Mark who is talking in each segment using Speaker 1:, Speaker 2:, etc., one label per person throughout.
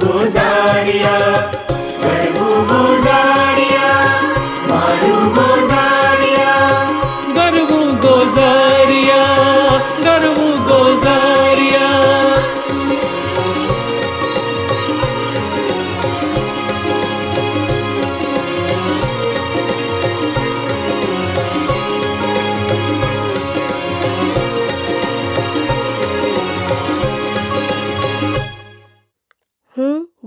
Speaker 1: ગોઝારિયા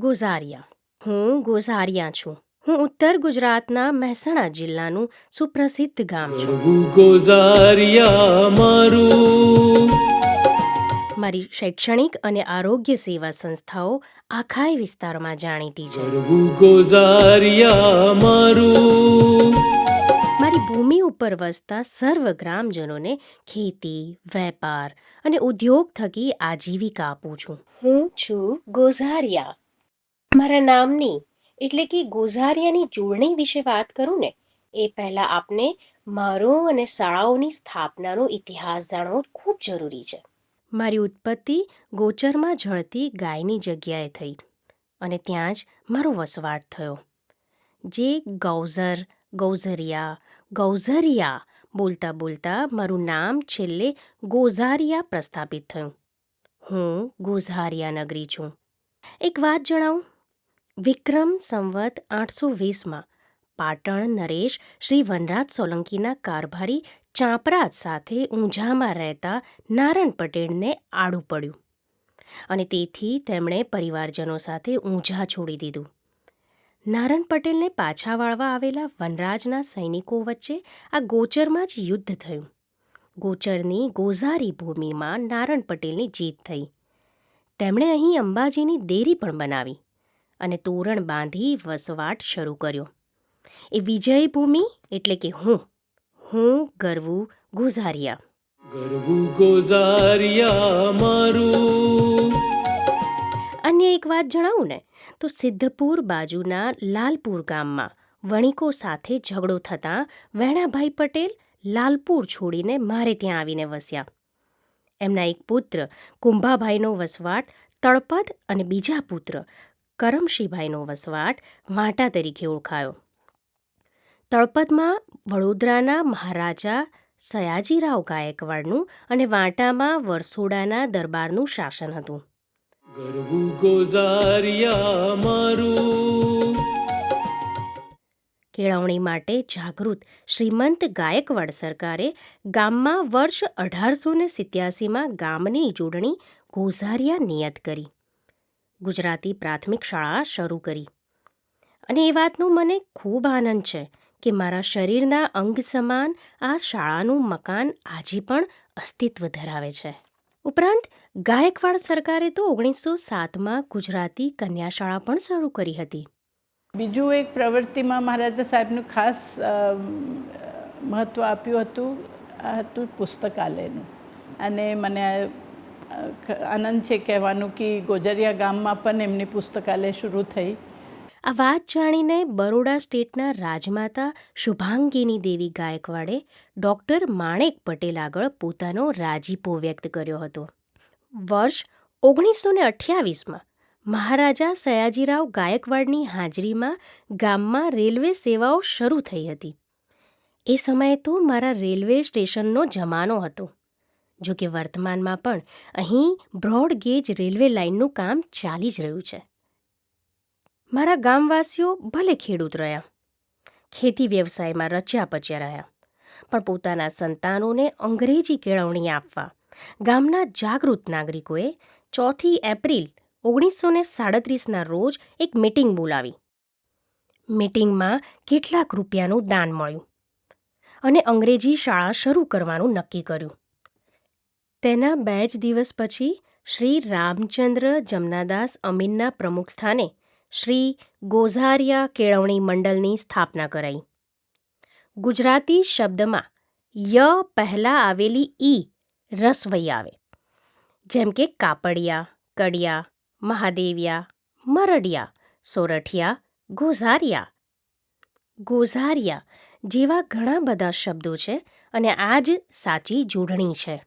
Speaker 1: ગોઝારિયા.
Speaker 2: હું ગોઝારિયા છું. હું ઉત્તર ગુજરાતના મહેસાણા જિલ્લાનું સુપ્રસિદ્ધ ગામ છું.
Speaker 3: ગોઝારિયા મારું.
Speaker 2: મારી શૈક્ષણિક અને આરોગ્ય સેવા સંસ્થાઓ આખાય વિસ્તારમાં જાણીતી છે.
Speaker 3: ગરવું ગોઝારિયા મારું.
Speaker 2: મારી ભૂમિ ઉપર વસતા સર્વ ગ્રામજનોને ખેતી વેપાર અને ઉદ્યોગ થકી આજીવિકા આપું છું. હું છું ગોઝારિયા. મારા નામની એટલે કે ગોઝારિયાની જોડણી વિશે વાત કરું ને, એ પહેલા આપને મારો અને શાળાઓની સ્થાપનાનો ઇતિહાસ જાણવો ખૂબ જરૂરી છે. મારી ઉત્પત્તિ ગોચરમાં જળતી ગાયની જગ્યાએ થઈ અને ત્યાં જ મારો વસવાટ થયો. જે ગૌઝર, ગૌઝરિયા ગૌઝરિયા બોલતા બોલતા મારું નામ છેલ્લે ગોઝારિયા પ્રસ્થાપિત થયું. હું ગોઝારિયા નગરી છું. એક વાત જણાવું? વિક્રમ સંવત આઠસો વીસમાં. પાટણ નરેશ શ્રી વનરાજ સોલંકીના કારભારી ચાંપરાજ સાથે ઊંઝામાં રહેતા નારણ પટેલને આડું પડ્યું અને તેથી તેમણે પરિવારજનો સાથે ઊંઝા છોડી દીધું. નારણ પટેલને પાછા વાળવા આવેલા વનરાજના સૈનિકો વચ્ચે આ ગોચરમાં જ યુદ્ધ થયું. ગોચરની ગોઝારી ભૂમિમાં નારણ પટેલની જીત થઈ. તેમણે અહીં અંબાજીની દેરી પણ બનાવી. અને તોરણ બાંધી વસવાટ શરૂ કર્યો. એ વિજય ભૂમિ એટલે કે હું હું ગરવું ગોઝારિયા.
Speaker 3: ગરવું ગોઝારિયા મારું.
Speaker 2: અન્ય એક વાત જણાવું ને તો સિદ્ધપુર બાજુના લાલપુર ગામમાં વણિકો સાથે ઝઘડો થતાં વેણાભાઈ પટેલ લાલપુર છોડીને મારે ત્યાં આવીને વસ્યા. એમના એક પુત્ર કુંભાભાઈનો વસવાટ તળપદ અને બીજા પુત્ર કરમશીભાઈનો વસવાટ વાંટા તરીકે ઓળખાયો. તળપદમાં વડોદરાના મહારાજા સયાજીરાવ ગાયકવાડનું અને વાંટામાં વરસોડાના દરબારનું શાસન હતું. કેળવણી માટે જાગૃત શ્રીમંત ગાયકવાડ સરકારે ગામમાં વર્ષ અઢારસો ને સિત્યાસીમાં ગામની જોડણી ગોઝારિયા નિયત કરી. ગુજરાતી પ્રાથમિક શાળા શરૂ કરી. અને એ વાતનો મને ખૂબ આનંદ છે કે મારા શરીરના અંગ સમાન આ શાળાનું મકાન આજે પણ અસ્તિત્વ ધરાવે છે. ઉપરાંત, ગાયકવાડ સરકારે તો ઓગણીસો સાતમાં ગુજરાતી કન્યા શાળા પણ શરૂ કરી હતી.
Speaker 4: બીજું એક પ્રવૃત્તિમાં મહારાજા સાહેબનું ખાસ મહત્ત્વ આપ્યું હતું, આ હતું પુસ્તકાલયનું. અને મને આનંદ છે કહેવાનું કે ગોજરિયા ગામમાં પણ એમની પુસ્તકાલય શરૂ થઈ.
Speaker 2: આ વાત જાણીને બરોડા સ્ટેટના રાજમાતા શુભાંગીની દેવી ગાયકવાડે ડૉક્ટર માણેક પટેલ આગળ પોતાનો રાજીપો વ્યક્ત કર્યો હતો. વર્ષ ઓગણીસો ને અઠ્યાવીસમાં મહારાજા સયાજીરાવ ગાયકવાડની હાજરીમાં ગામમાં રેલવે સેવાઓ શરૂ થઈ હતી. એ સમયે તો મારા રેલવે સ્ટેશનનો જમાનો હતો. જો કે વર્તમાનમાં પણ અહીં બ્રોડ ગેજ રેલવે લાઇનનું કામ ચાલી જ રહ્યું છે. મારા ગામવાસીઓ ભલે ખેડૂત રહ્યા, ખેતી વ્યવસાયમાં રચ્યા પચ્યા રહ્યા, પણ પોતાના સંતાનોને અંગ્રેજી કેળવણી આપવા ગામના જાગૃત નાગરિકોએ ચોથી એપ્રિલ ઓગણીસો ને સાડત્રીસના રોજ એક મિટિંગ બોલાવી. મિટિંગમાં કેટલાક રૂપિયાનું દાન મળ્યું અને અંગ્રેજી શાળા શરૂ કરવાનું નક્કી કર્યું. તેના બે જ દિવસ પછી શ્રી રામચંદ્ર જમનાદાસ અમીનના પ્રમુખ સ્થાને શ્રી ગોઝારિયા કેળવણી મંડળની સ્થાપના કરાઈ. ગુજરાતી શબ્દમાં ય પહેલાં આવેલી ઈ રસવઈ આવે, જેમ કે કાપડિયા, કડિયા, મહાદેવિયા, મરડિયા, સોરઠિયા, ગોઝારિયા. ગોઝારિયા જેવા ઘણા બધા શબ્દો છે અને આ જ સાચી જોડણી છે.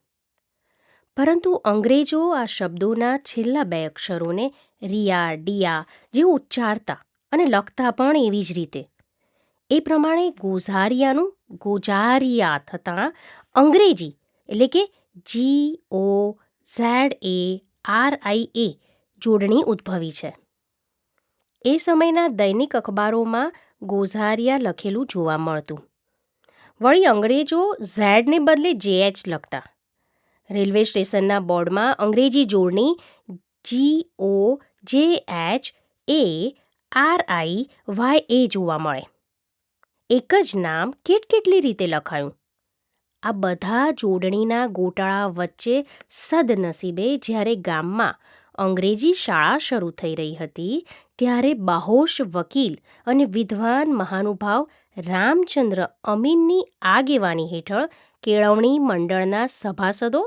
Speaker 2: પરંતુ અંગ્રેજો આ શબ્દોના છેલ્લા બે અક્ષરોને રિયા, ડિયા જેવું ઉચ્ચારતા અને લખતા પણ એવી જ રીતે. એ પ્રમાણે ગોઝારિયાનું ગોજારિયા થતાં અંગ્રેજી, એટલે કે જી ઓ ઝેડ એ આર આઈ એ જોડણી ઉદ્ભવી છે. એ સમયના દૈનિક અખબારોમાં ગોઝારિયા લખેલું જોવા મળતું. વળી અંગ્રેજો ઝેડને બદલે જેએચ લખતા. રેલવે સ્ટેશનના બોર્ડમાં અંગ્રેજી જોડણી G O J H A R I Y એ જોવા મળે. એક જ નામ કેટકેટલી રીતે લખાયું? આ બધા જોડણીના ગોટાળા વચ્ચે સદનસીબે જ્યારે ગામમાં અંગ્રેજી શાળા શરૂ થઈ રહી હતી, ત્યારે બાહોશ વકીલ અને વિદ્વાન મહાનુભાવ રામચંદ્ર અમીનની આગેવાની હેઠળ કેળવણી મંડળના સભાસદો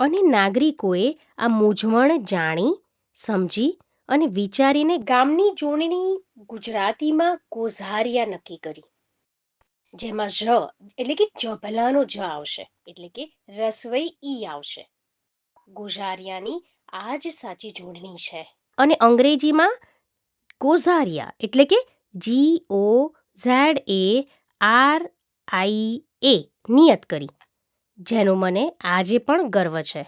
Speaker 2: અને નાગરિકોએ આ મૂંઝવણ જાણી, સમજી અને વિચારીને ગામની જોડણી ગુજરાતીમાં ગોઝારિયા નક્કી કરી. જેમાં જ એટલે કે જભલાનો જ આવશે, એટલે કે રસવઈ ઈ આવશે. ગોઝારિયાની આ જ સાચી જોડણી છે. અને અંગ્રેજીમાં ગોઝારિયા એટલે કે જી ઓ ઝેડ એ આર આઈ એ નિયત કરી. જેનો મને આજે પણ ગર્વ છે.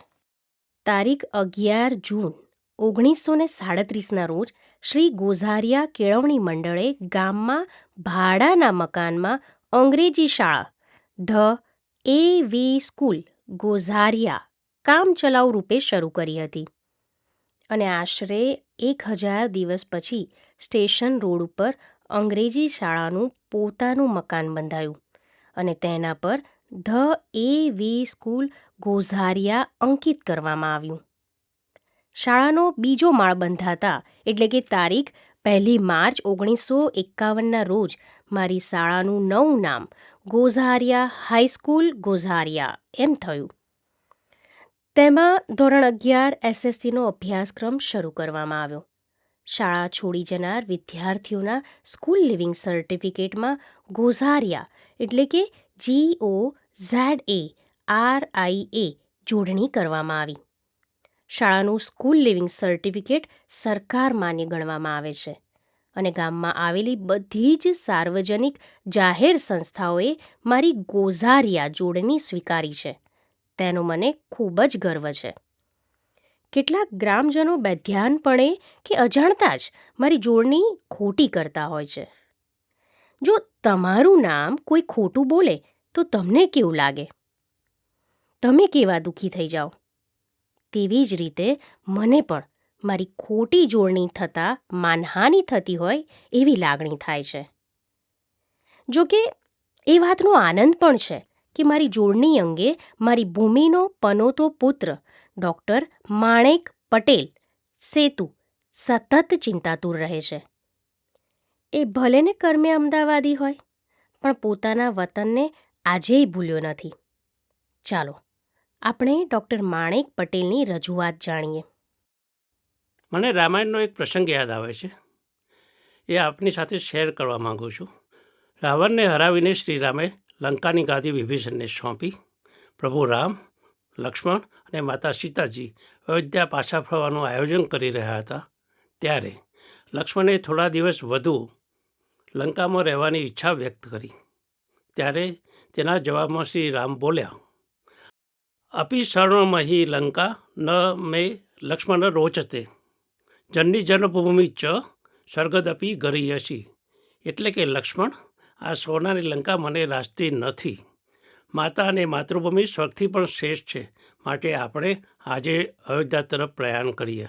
Speaker 2: તારીખ અગિયાર જૂન ઓગણીસો ને સાડત્રીસના રોજ શ્રી ગોઝારિયા કેળવણી મંડળે ગામમાં ભાડાના મકાનમાં અંગ્રેજી શાળા, the A V school, Gozariya, કામચલાઉ રૂપે શરૂ કરી હતી. અને આશરે એક હજાર દિવસ પછી સ્ટેશન રોડ ઉપર અંગ્રેજી શાળાનું પોતાનું મકાન બંધાયું અને તેના પર the A V school Gozariya અંકિત કરવામાં આવ્યું. શાળાનો બીજો માળ બંધાતા એટલે કે તારીખ પહેલી માર્ચ ઓગણીસો એકાવનના રોજ મારી શાળાનું નવું નામ ગોઝારિયા હાઈસ્કૂલ ગોઝારિયા એમ થયું. તેમાં ધોરણ અગિયાર એસએસસીનો અભ્યાસક્રમ શરૂ કરવામાં આવ્યો. શાળા છોડી જનાર વિદ્યાર્થીઓના સ્કૂલ લિવિંગ સર્ટિફિકેટમાં ગોઝારિયા એટલે કે જી ઓ ઝેડ એ આર આઈ એ જોડણી કરવામાં આવી. શાળાનું સ્કૂલ લિવિંગ સર્ટિફિકેટ સરકાર માન્ય ગણવામાં આવે છે અને ગામમાં આવેલી બધી જ સાર્વજનિક જાહેર સંસ્થાઓએ મારી ગોઝારિયા જોડણી સ્વીકારી છે. તેનો મને ખૂબ જ ગર્વ છે. કેટલાક ગ્રામજનો બેધ્યાનપણે કે અજાણતા જ મારી જોડણી ખોટી કરતા હોય છે. જો તમારું નામ કોઈ ખોટું બોલે, તો તમને કેવું લાગે? તમે કેવા દુઃખી થઈ જાઓ? તેવી જ રીતે મને પણ. મારી ખોટી જોડણી થતાં માનહાનિ થતી હોય એવી લાગણી થાય છે. જો કે, એ વાતનો આનંદ પણ છે કે મારી જોડણી અંગે મારી ભૂમિનો પનોતો પુત્ર, ડૉક્ટર માણેક પટેલ સેતુ સતત ચિંતાતુર રહે છે. એ ભલેને કર્મે અમદાવાદી હોય, પણ પોતાના વતનને આજેય ભૂલ્યો નથી. ચાલો, આપણે ડૉક્ટર માણેક પટેલની રજૂઆત જાણીએ.
Speaker 5: મને રામાયણનો એક પ્રસંગ યાદ આવે છે. એ આપની સાથે શેર કરવા માગું છું. રાવણને હરાવીને શ્રીરામે લંકાની ગાદી વિભીષણને સોંપી. પ્રભુ રામ, લક્ષ્મણ અને માતા સીતાજી અયોધ્યા પાછા ફરવાનું આયોજન કરી રહ્યા હતા. ત્યારે લક્ષ્મણે થોડા દિવસ વધુ લંકામાં રહેવાની ઈચ્છા વ્યક્ત કરી. ત્યારે તેના જવાબમાં શ્રી રામ બોલ્યા અપી શરણમહી લંકા, ન મે લક્ષ્મણ રોચતે. જન્ની જન્મભૂમિ ચ સ્વર્ગદપી ગરીયસી. એટલે કે લક્ષ્મણ, આ સોનાની લંકા મને રાસ્તી નથી. માતા અને માતૃભૂમિ સ્વર્ગથી પણ શ્રેષ્ઠ છે. માટે આપણે આજે અયોધ્યા તરફ પ્રયાણ કરીએ.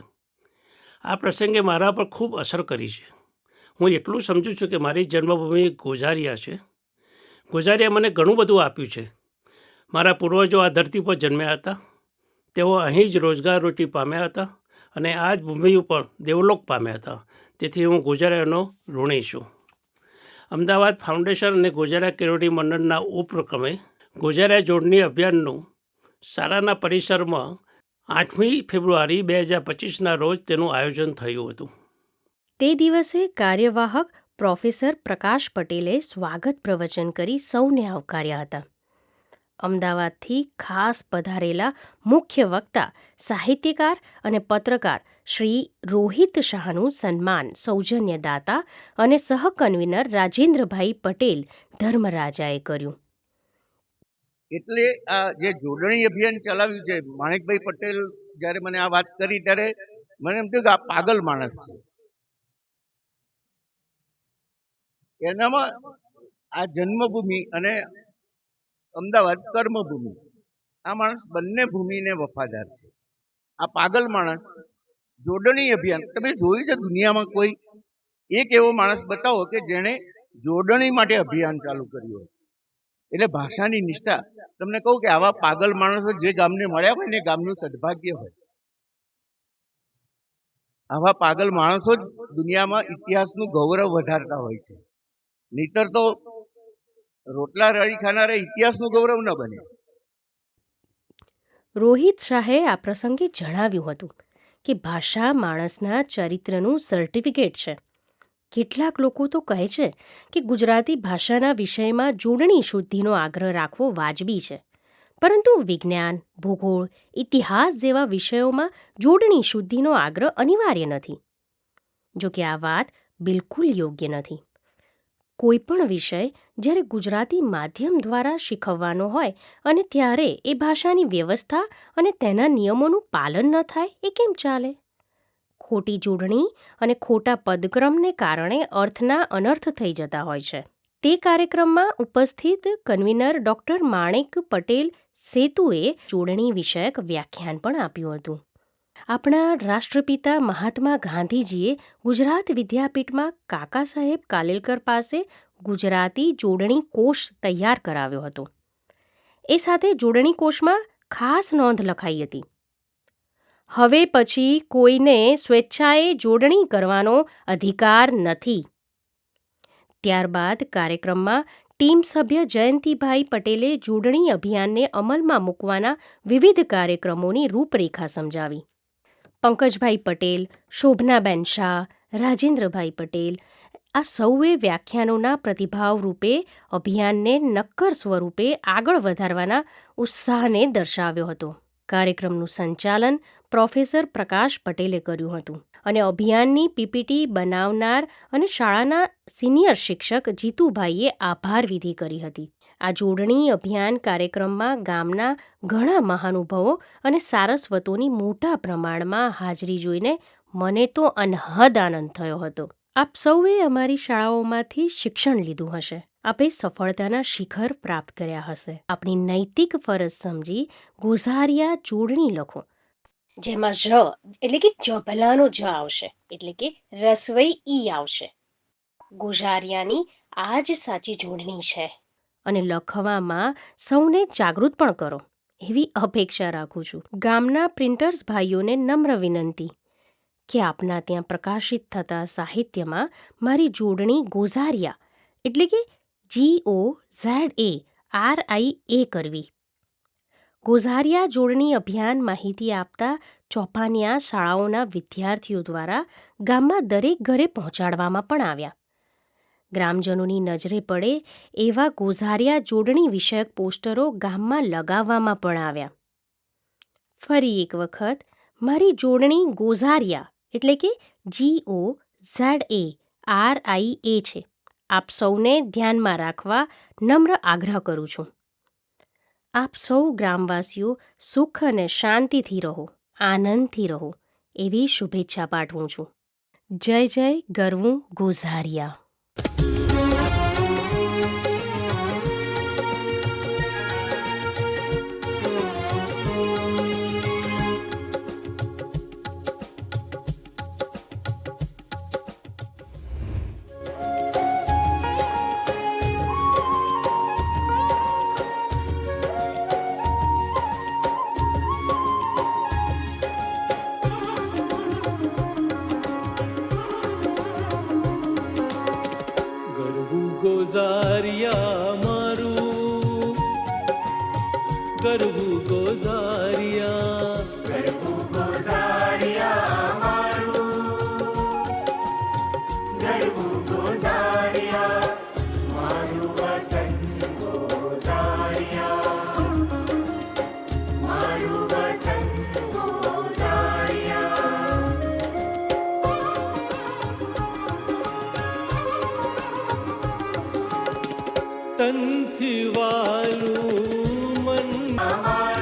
Speaker 5: આ પ્રસંગે મારા પર ખૂબ અસર કરી છે. હું એટલું સમજું છું કે મારી જન્મભૂમિ ગોઝારિયા છે. ગોઝારિયા મને ઘણું બધું આપ્યું છે. મારા પૂર્વજો આ ધરતી પર જન્મ્યા હતા. તેઓ અહીં જ રોજગાર રોટી પામ્યા હતા અને આ જ ભૂમિ ઉપર દેવલોક પામ્યા હતા. તેથી હું ગોઝારિયાનો ઋણી છું. અમદાવાદ ફાઉન્ડેશન અને ગોઝારિયા કેરોડી મંડળના ઉપક્રમે ગોઝારિયા જોડણી અભિયાનનું શાળાના પરિસરમાં આઠમી ફેબ્રુઆરી બે હજાર પચીસના રોજ તેનું આયોજન થયું હતું.
Speaker 2: તે દિવસે કાર્યવાહક પ્રોફેસર પ્રકાશ પટેલે સ્વાગત પ્રવચન કરી સૌને આવકાર્યા હતા. અમદાવાદથી ખાસ પધારેલા મુખ્ય વક્તા, સાહિત્યકાર અને પત્રકાર શ્રી રોહિત શાહનું સન્માન સૌજન્યદાતા અને સહકન્વીનર રાજેન્દ્રભાઈ પટેલ ધર્મરાજાએ કર્યું.
Speaker 6: એટલે આ જે જોડણી અભિયાન ચલાવ્યું છે, માણેકભાઈ પટેલ જ્યારે મને આ વાત કરી ત્યારે મને એમ થયું કે આ પાગલ માણસ છે. એનામાં આ જન્મભૂમિ અને અમદાવાદ કર્મભૂમિ, આ માણસ બંને ભૂમિને વફાદાર છે. આ પાગલ માણસ જોડણી અભિયાન, તમે જોયું છે દુનિયામાં કોઈ એક એવો માણસ બતાવો કે જેણે જોડણી માટે અભિયાન ચાલુ કર્યું હોય. એટલે ભાષાની નિષ્ઠા. તમને કહું કે આવા પાગલ માણસો જે ગામને મળ્યા હોય ને ગામનું સદભાગ્ય હોય. આવા પાગલ માણસો જ દુનિયામાં ઇતિહાસનું ગૌરવ વધારતા હોય છે. નહીતર તો રોટલા રળી ખાનારે ઇતિહાસનું ગૌરવ ન બને.
Speaker 2: રોહિત શાહે આ પ્રસંગે જણાવ્યું હતું કે ભાષા માણસના ચરિત્રનું સર્ટિફિકેટ છે. કેટલાક લોકો તો કહે છે કે ગુજરાતી ભાષાના વિષયમાં જોડણી શુદ્ધિનો આગ્રહ રાખવો વાજબી છે. પરંતુ વિજ્ઞાન, ભૂગોળ, ઇતિહાસ જેવા વિષયોમાં જોડણી શુદ્ધિનો આગ્રહ અનિવાર્ય નથી. જો કે આ વાત બિલકુલ યોગ્ય નથી. કોઈ પણ વિષય જ્યારે ગુજરાતી માધ્યમ દ્વારા શીખવવાનો હોય અને ત્યારે એ ભાષાની વ્યવસ્થા અને તેના નિયમોનું પાલન ન થાય, એ કેમ ચાલે? ખોટી જોડણી અને ખોટા પદક્રમને કારણે અર્થના અનર્થ થઈ જતા હોય છે. તે કાર્યક્રમમાં ઉપસ્થિત કન્વીનર ડોક્ટર માણેક પટેલ સેતુએ જોડણી વિષયક વ્યાખ્યાન પણ આપ્યું હતું. આપણા રાષ્ટ્રપિતા મહાત્મા ગાંધીજીએ ગુજરાત વિદ્યાપીઠમાં કાકા સાહેબ કાલેલકર પાસે ગુજરાતી જોડણી કોષ તૈયાર કરાવ્યો હતો. એ સાથે જોડણી કોષમાં ખાસ નોંધ લખાઈ હતી. હવે પછી કોઈને સ્વેચ્છાએ જોડણી કરવાનો અધિકાર નથી. ત્યારબાદ કાર્યક્રમમાં ટીમ સભ્ય જયંતિભાઈ પટેલે જોડણી અભિયાનને અમલમાં મૂકવાના વિવિધ કાર્યક્રમોની રૂપરેખા સમજાવી. પંકજભાઈ પટેલ, શોભનાબેન શાહ, રાજેન્દ્રભાઈ પટેલ, આ સૌએ વ્યાખ્યાનોના પ્રતિભાવ રૂપે, અભિયાનને નક્કર સ્વરૂપે આગળ વધારવાના ઉત્સાહને દર્શાવ્યો હતો. કાર્યક્રમનું સંચાલન પ્રોફેસર પ્રકાશ પટેલે કર્યું હતું અને અભિયાનની પીપીટી બનાવનાર અને શાળાના સિનિયર શિક્ષક જીતુભાઈએ આભાર વિધિ કરી હતી. આ જોડણી અભિયાન કાર્યક્રમમાં ગામના ઘણા મહાનુભાવો અને સારસ્વતોની મોટા પ્રમાણમાં હાજરી જોઈને મને તો અનહદ આનંદ થયો હતો. આપ સૌએ અમારી શાળાઓમાંથી શિક્ષણ લીધું હશે. આપે સફળતાના શિખર પ્રાપ્ત કર્યા હશે. આપણી નૈતિક ફરજ સમજી ગોઝારિયા જોડણી લખો. જેમાં જ, એટલે કે જભલાનો જ આવશે. એટલે કે રસવઈ ઈ આવશે. ગોઝારિયાની આ જ સાચી જોડણી છે. અને લખવામાં સૌને જાગૃત પણ કરો. એવી અપેક્ષા રાખું છું. ગામના પ્રિન્ટર્સ ભાઈઓને નમ્ર વિનંતી કે આપના ત્યાં પ્રકાશિત થતા સાહિત્યમાં મારી જોડણી ગોઝારિયા, એટલે કે જી ઓ ઝેડ એ આર આઈ એ કરવી. ગોઝારિયા જોડણી અભિયાન માહિતી આપતા ચોપાનિયા શાળાઓના વિદ્યાર્થીઓ દ્વારા ગામમાં દરેક ઘરે પહોંચાડવામાં પણ આવ્યા. ગ્રામજનોની નજરે પડે એવા ગોઝારિયા જોડણી વિષયક પોસ્ટરો ગામમાં લગાવવામાં પણ આવ્યા. ફરી એક વખત, મારી જોડણી ગોઝારિયા, એટલે કે જી ઓ ઝેડ એ આર આઈ એ છે. આપ સૌને ધ્યાનમાં રાખવા નમ્ર આગ્રહ કરું છું. આપ સૌ ગ્રામવાસીઓ સુખ અને શાંતિથી રહો, આનંદથી રહો, એવી શુભેચ્છા પાઠવું છું. જય જય ગરવું ગોઝારિયા.
Speaker 3: કરવું ગોઝારિયા કરવું વાલું আমার